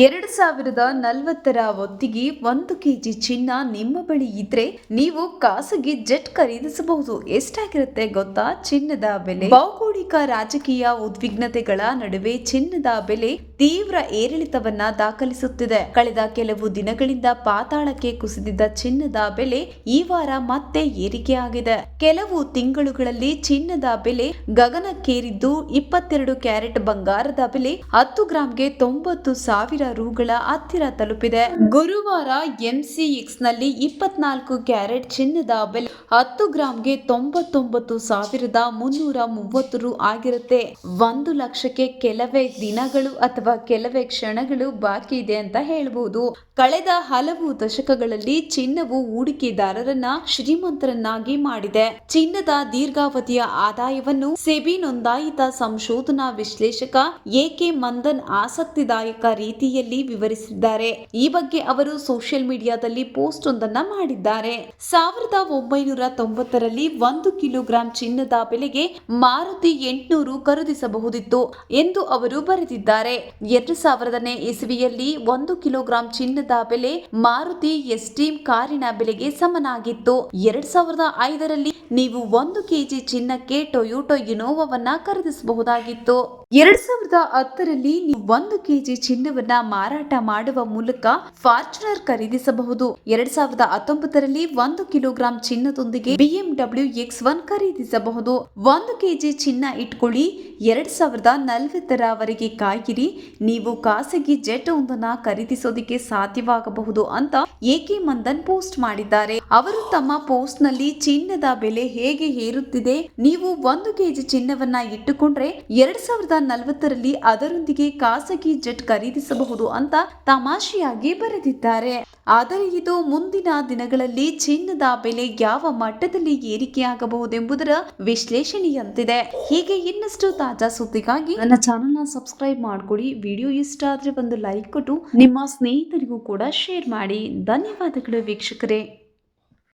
ಎರಡು ಸಾವಿರದ ನಲವತ್ತರ ಹೊತ್ತಿಗೆ ಒಂದು ಕೆಜಿ ಚಿನ್ನ ನಿಮ್ಮ ಬಳಿ ಇದ್ರೆ ನೀವು ಖಾಸಗಿ ಜೆಟ್ ಖರೀದಿಸಬಹುದು. ಎಷ್ಟಾಗಿರುತ್ತೆ ಗೊತ್ತಾ? ಚಿನ್ನದ ಬೆಲೆ. ಭೌಗೋಳಿಕ ರಾಜಕೀಯ ಉದ್ವಿಗ್ನತೆಗಳ ನಡುವೆ ಚಿನ್ನದ ಬೆಲೆ ತೀವ್ರ ಏರಿಳಿತವನ್ನ ದಾಖಲಿಸುತ್ತಿದೆ. ಕಳೆದ ಕೆಲವು ದಿನಗಳಿಂದ ಪಾತಾಳಕ್ಕೆ ಕುಸಿದಿದ್ದ ಚಿನ್ನದ ಬೆಲೆ ಈ ವಾರ ಮತ್ತೆ ಏರಿಕೆಯಾಗಿದೆ ಕೆಲವು ತಿಂಗಳುಗಳಲ್ಲಿ ಚಿನ್ನದ ಬೆಲೆ ಗಗನಕ್ಕೇರಿದ್ದು ಇಪ್ಪತ್ತೆರಡು ಕ್ಯಾರೆಟ್ ಬಂಗಾರದ ಬೆಲೆ ಹತ್ತು ಗ್ರಾಂಗೆ ತೊಂಬತ್ತು ಸಾವಿರ ರುಗಳ ಹತ್ತಿರ ತಲುಪಿದೆ. ಗುರುವಾರ ಎಂಸಿಎಕ್ಸ್ನಲ್ಲಿ ಇಪ್ಪತ್ನಾಲ್ಕು ಕ್ಯಾರೆಟ್ ಚಿನ್ನದ ಬೆಲೆ ಹತ್ತು ಗ್ರಾಂಗೆ ತೊಂಬತ್ತೊಂಬತ್ತು ಸಾವಿರದ ಮುನ್ನೂರ ಮೂವತ್ತು ರು ಆಗಿರುತ್ತೆ. ಒಂದು ಲಕ್ಷಕ್ಕೆ ಕೆಲವೇ ದಿನಗಳು ಅಥವಾ ಕೆಲವೇ ಕ್ಷಣಗಳು ಬಾಕಿ ಇದೆ ಅಂತ ಹೇಳಬಹುದು ಕಳೆದ ಹಲವು ದಶಕಗಳಲ್ಲಿ ಚಿನ್ನವು ಹೂಡಿಕೆದಾರರನ್ನ ಶ್ರೀಮಂತರನ್ನಾಗಿ ಮಾಡಿದೆ. ಚಿನ್ನದ ದೀರ್ಘಾವಧಿಯ ಆದಾಯವನ್ನು ಸೆಬಿ ನೋಂದಾಯಿತ ಸಂಶೋಧನಾ ವಿಶ್ಲೇಷಕ ಎಕೆ ಮಂದನ್ ಆಸಕ್ತಿದಾಯಕ ರೀತಿಯಲ್ಲಿ ವಿವರಿಸಿದ್ದಾರೆ. ಈ ಬಗ್ಗೆ ಅವರು ಸೋಷಿಯಲ್ ಮೀಡಿಯಾದಲ್ಲಿ ಪೋಸ್ಟ್ ಒಂದನ್ನ ಮಾಡಿದ್ದಾರೆ. ಸಾವಿರದ ಒಂಬೈನೂರ ತೊಂಬತ್ತರಲ್ಲಿ ಒಂದು ಕಿಲೋಗ್ರಾಂ ಚಿನ್ನದ ಬೆಲೆಗೆ ಮಾರುತಿ ಎಂಟುನೂರು ಖರೀದಿಸಬಹುದಿತ್ತು ಎಂದು ಅವರು ಬರೆದಿದ್ದಾರೆ. ಎರಡು ಸಾವಿರದನೇ ಇಸವಿಯಲ್ಲಿ ಒಂದು ಕಿಲೋಗ್ರಾಂ ಚಿನ್ನದ ಬೆಲೆ ಮಾರುತಿ ಎಸ್ಟೀಮ್ ಕಾರಿನ ಬೆಲೆಗೆ ಸಮನಾಗಿತ್ತು. ಎರಡ್ ಸಾವಿರದ ಐದರಲ್ಲಿ ನೀವು ಒಂದು ಕೆಜಿ ಚಿನ್ನಕ್ಕೆ ಟೊಯೋಟೊ ಇನೋವಾವನ್ನ ಖರೀದಿಸಬಹುದಾಗಿತ್ತು. ಎರಡ್ ಸಾವಿರದ ಹತ್ತರಲ್ಲಿ ನೀವು ಒಂದು ಕೆಜಿ ಚಿನ್ನವನ್ನ ಮಾರಾಟ ಮಾಡುವ ಮೂಲಕ ಫಾರ್ಚುನರ್ ಖರೀದಿಸಬಹುದು. ಎರಡ್ ಸಾವಿರದ ಹತ್ತೊಂಬತ್ತರಲ್ಲಿ ಒಂದು ಕಿಲೋಗ್ರಾಂ ಚಿನ್ನದೊಂದಿಗೆ ಬಿಎಂಡಬ್ಲ್ಯೂ ಎಕ್ಸ್ ಒನ್ ಖರೀದಿಸಬಹುದು. ಒಂದು ಕೆಜಿ ಚಿನ್ನ ಇಟ್ಕೊಳ್ಳಿ. ಎರಡ್ ಸಾವಿರದ ನಲವತ್ತರವರೆಗೆ ಕಾಯಿರಿ. ನೀವು ಖಾಸಗಿ ಜೆಟ್ ಒಂದನ್ನ ಖರೀದಿಸೋದಿಕ್ಕೆ ಸಾಧ್ಯವಾಗಬಹುದು ಅಂತ ಎಕೆ ಮಂದನ್ ಪೋಸ್ಟ್ ಮಾಡಿದ್ದಾರೆ. ಅವರು ತಮ್ಮ ಪೋಸ್ಟ್ನಲ್ಲಿ ಚಿನ್ನದ ಬೆಲೆ ಹೇಗೆ ಏರುತ್ತಿದೆ? ನೀವು ಒಂದು ಕೆಜಿ ಚಿನ್ನವನ್ನ ಇಟ್ಟುಕೊಂಡ್ರೆ ಎರಡ್ ಸಾವಿರದ ನಲವತ್ತರಲ್ಲಿ ಅದರೊಂದಿಗೆ ಖಾಸಗಿ ಜೆಟ್ ಖರೀದಿಸಬಹುದು ಅಂತ ತಮಾಷೆಯಾಗಿ ಬರೆದಿದ್ದಾರೆ. ಆದರೆ ಇದು ಮುಂದಿನ ದಿನಗಳಲ್ಲಿ ಚಿನ್ನದ ಬೆಲೆ ಯಾವ ಮಟ್ಟದಲ್ಲಿ ಏರಿಕೆಯಾಗಬಹುದೆಂಬುದರ ವಿಶ್ಲೇಷಣೆಯಂತಿದೆ. ಹೀಗೆ ಇನ್ನಷ್ಟು ತಾಜಾ ಸುದ್ದಿಗಾಗಿ ನನ್ನ ಚಾನೆಲ್ನ ಸಬ್ಸ್ಕ್ರೈಬ್ ಮಾಡಿಕೊಡಿ. ವಿಡಿಯೋ ಇಷ್ಟ ಆದ್ರೆ ಒಂದು ಲೈಕ್ ಕೊಟ್ಟು, ನಿಮ್ಮ ಸ್ನೇಹಿತರಿಗೂ ಕೂಡ ಶೇರ್ ಮಾಡಿ. ಧನ್ಯವಾದಗಳು ವೀಕ್ಷಕರೇ.